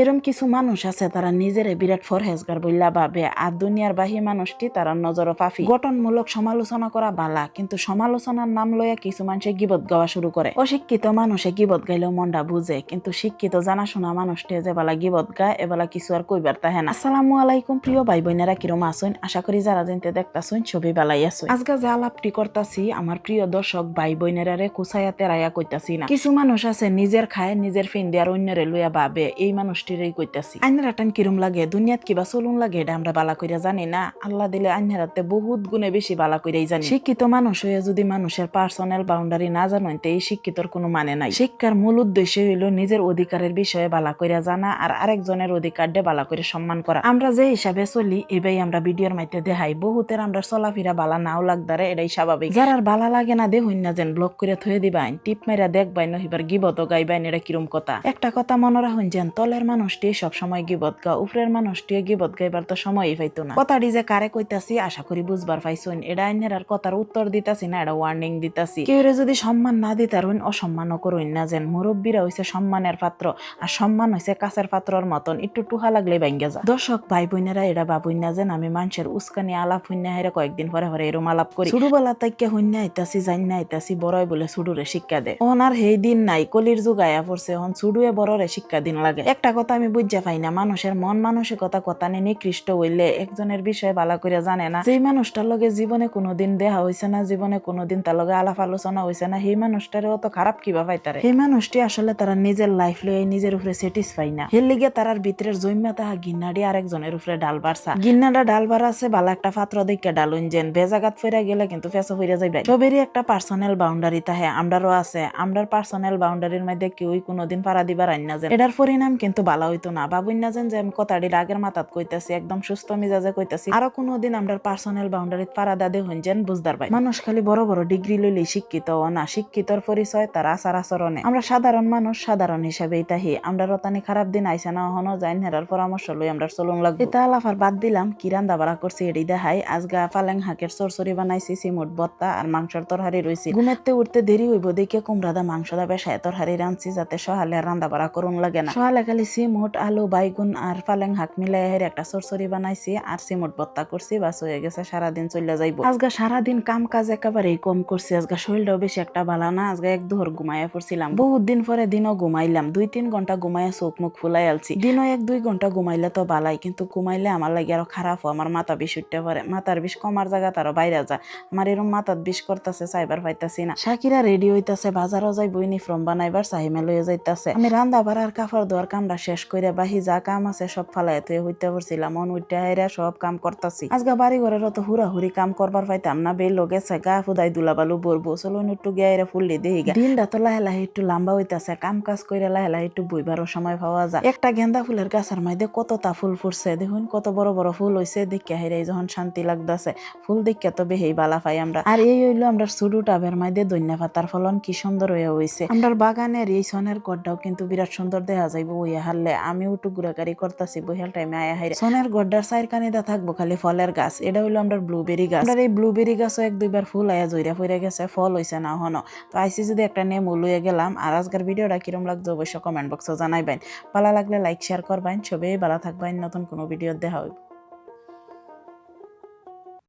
এরম কিছু মানুষ আছে তারা নিজেরে বিরাট ফরহেজগার বইলা ভাবে, আর দুনিয়ার বাহি মানুষটি তারা নজর পাফি গঠনমূলক সমালোচনা করা বালা, কিন্তু সমালোচনার নাম লইয়া কিছু মানুষে গিবত গাওয়া শুরু করে। অশিক্ষিত মানুষে গিবত গাইলেও মনটা বুঝে, কিন্তু শিক্ষিত জানাশোনা মানুষটি যে বেলা গিবত গায় এবেলা কিছু আর কইবার তাহে না। আসসালামু আলাইকুম প্রিয় ভাই বোনেরা কিরম আসুন আশা করি যারা জানতে দেখতাছুন, ছবি বেলাই আসুন আজকে যে আলাপটি করতাছি, আমার প্রিয় দর্শক ভাই বোনেরা রে কুসাইয়াতে রায়া কইতাছি না। কিছু মানুষ আছে নিজের খায়, নিজের ফিন্দি আর অন্যরে লইয়া ভাবে, এই মানুষটিরই কইতাছি। আইনারা টান কিরম লাগে? দুনিয়াত কিবা চলুন লাগে? এটা আমরা বালা কইরা জানি না। আল্লাহ দিলে আইনারাতে বহুত গুণে বেশি বালা কইরাই জানি। শিক্ষিত মানুষ হয়ে যদি মানুষের পার্সোনাল বাউন্ডারি না জানেন, তো এই শিক্ষিতর কোনো মানে নাই। শিক্ষার মূল উদ্দেশ্য হইল নিজের অধিকারের বিষয়ে বালা কইরা জানা আর আরেকজনের অধিকার ডে বালা করে সম্মান করা। আমরা যে হিসাবে চলি, এবাই আমরা ভিডিওর মাইতে দেখাই। বহুতের আমরা চলাফেরা বালা নাও লাগদারে, এটাই স্বাভাবিক। যার বালা লাগে না দেখুন না যেন ব্লক করে থয়ে দিবাইন। টিপ মেরা দেখবাই নহিবার গিবত গাইবাইন, এটা কিরম কথা? একটা কথা মনে রাখুন যেন, তলের মানুষটি সব সময় গিবত গা উপরের মানুষটি গিবত গাইবার তো সময়ই পাইতো না। কথাটি যে কারে কইতাছি, আশা করি বুঝবার পাইছুন এটা আইনের আর কথার উত্তর দিতাছি না, এটা ওয়ার্নিং দিতাছি। কেউ যদি সম্মান না দিতারুন অসম্মানও করুন না যেন। মুরব্বীরা হইছে সম্মানের পাত্র, আর সম্মান হইছে কাছের পাত্রর মতন। একটু টুহা লাগলে বাইঙ্গা যা দর্শক ভাই বোনেরা এরা বাবুই না যেন আমি মানুষের উস্কানি আলাপ হইনা হেরা কয়েকদিন পরে পরে এরম আলাপ করি। ছোটবেলা তাইকে হইনা আইতাছি, জাইনা আইতাছি বড়ই বলে সুডুরে শিক্ষা দে। ওনার সেই দিন নাই, কলির যুগ আয়া পড়ছে হন সুডুয়ে বড়রে শিক্ষা দিন লাগে। একটা আমি বুঝা পাই না। মানুষের মন মানসিকতা কথা নিয়ে নিকৃষ্ট হইলে একজনের বিষয়ে বালা করে জানে না। যেই মানুষটার লগে জীবনে কোনোদিন দেহা হইছে না, জীবনে কোনোদিন তার লগে আলাপ আলোচনা হইছে না, সেই মানুষটারে অত খারাপ কিবা পাইতারে? সেই মানুষটি আসলে তারা নিজের লাইফ লয়ে নিজের উপরে স্যাটিসফাই না। হের লিগে তারার ভিতরের জৈম্যা তাহা গিন্নাডি আরেকজনের উপরে ডাল বাড়ছা। গিন্নাটা ডাল বাড়া আছে বালা একটা পাত্র দেখে ডালুন যেন বেজাগাত ফিরে গেলে কিন্তু ফেসো ফিরে যাইবে সবেরই একটা পার্সোনাল বাউন্ডারি তাহে, আমরারও আছে। আমরার পার্সোনাল বাউন্ডারির মধ্যে কেউই কোনোদিন পারা দিবার আইন না যায় এটার পরিণাম কিন্তু ভালো হইতো না। বাবুই না যে আমি কথাটি রাগের মাথাত কইতাছি, একদম সুস্থ মিজাজে কইতাছি। আরও কোনোদিন আমরার পার্সোনাল বাউন্ডারিত পারা দাদে হইন যেন বুঝদার পাই। মানুষ খালি বড় বড় ডিগ্রি লইলে শিক্ষিত ও না, শিক্ষিতর পরিচয় তার আচার আচরণে। আমরা সাধারণ মানুষ, সাধারণ হিসাবে তাহি। আমরা রতানি খারাপ দিন আইসে না হনো যাইন হেরার পরামর্শ লই আমরা চলুন লাগবে। এটা আলাফার বাদ দিলাম, কি রান্দা বাড়া করছি এডি দেখাই। আজগা পালেং হাকের চরচরি বানাইছি সিমুট বত্তা আর মাংসের তরহারি রইছি। ঘুমেতে উঠতে দেরি হইব, দেখে কুমড়াদা মাংস দা বেসায় তরহারি রাঁধছি যাতে সহালে রান্দা বাড়া করুন লাগে না। সহালে খালি সিমুট আলু, বাইগুন আর পালেং হাক মিলাই হের একটা চরচরি বানাইছি আর সিমুট বত্তা করছি, বাস হয়ে গেছে, সারাদিন চলে যাইব। আজগা সারাদিন কাম কাজ একেবারেই কম করছি, আজগা শরীরটাও বেশি একটা ভালো না, আজগা এক দুহর ঘুমাইয়া পড়ছিলাম। বহুত দিন পরে দিনও ঘুমাইলাম, দুই তিন ঘণ্টা ঘুমাইয়া চোখ মুখ ফুলাই আলছি। দিনও এক দুই ঘণ্টা ঘুমাইলে তো বালাই, কিন্তু ঘুমাইলে আমার লাগে আরও খারাপ হয়, আমার মাথা বিষ উঠতে পারে, মাথার বিষ কমার জায়গা তারও বাইরে যা আমার এরম মাথার বিষ করতেছে, চাইবার পাইতাছি না। সাকিরা রেডি হইতাছে, বাজারও যাই বইনি ফ্রম বানাইবার, চাহিমে লইয়া যাইতাছে। আমি রান্দা বাড়ার কাপড় ধোয়ার কামটা শেষ করে বাহি যা কাম আছে সব ফালাই তুই হইতে পড়ছিলাম মন হাইরা সব কাম করতাছি। আজকে বাড়ি ঘরের তো হুরা হুরি কাম করবার পাইতাম না। বেল গেছে, গা ফুদাই দুলাবালু বলব চলো একটু গিয়ে ফুললি দেহি দিনটা তো লাহে লাহে একটু লম্বা হইতাছে। কাম কাজ করে লাহে লাহে একটু বইবারও সময় পাওয়া যায়। একটা গেন্দা ফুলের গাছের মধ্যে কতটা ফুল ফুটছে। দেখুন কত বড় বড় ফুল হইছে। দেখে হেরে যখন শান্তি লাগতাছে। ফুল দেখে তো বেহেই বালা পাই আমরা। আর এই হইল আমরা সুডু টাবের মাইদে দৈন্য পাতার ফলন কি সুন্দর হয়ে হইছে। আমরা বাগানের এই সনের গড্ডাও কিন্তু বিরাট সুন্দর দেখা যাইব। ওইয়া হারলে আমিও উটু ঘুরাঘুরি করতেছি বহিয়াল টাইমে আয়া হাইরে। সোনের গড্ডার সাইড কানিদা থাকব খালি ফলের গাছ, এটা হইল আমরা ব্লুবেরি গাছ। আমরা এই ব্লুবেরি গাছও এক দুইবার ফুল আয়া জইরা ফইরা গেছে, ফল হইছে না হনো তো আইসি যদি একটা নেমু লইয়া গেলাম, আর আজকের ভিডিওটা কিরম লাগছে অবশ্যই কমেন্ট বক্সে জানাইবেন। ভালো লাগলে লাইক শেয়ার করবেন। সবাই ভালো থাকবেন, নতুন কোনো ভিডিও দেখা হইব।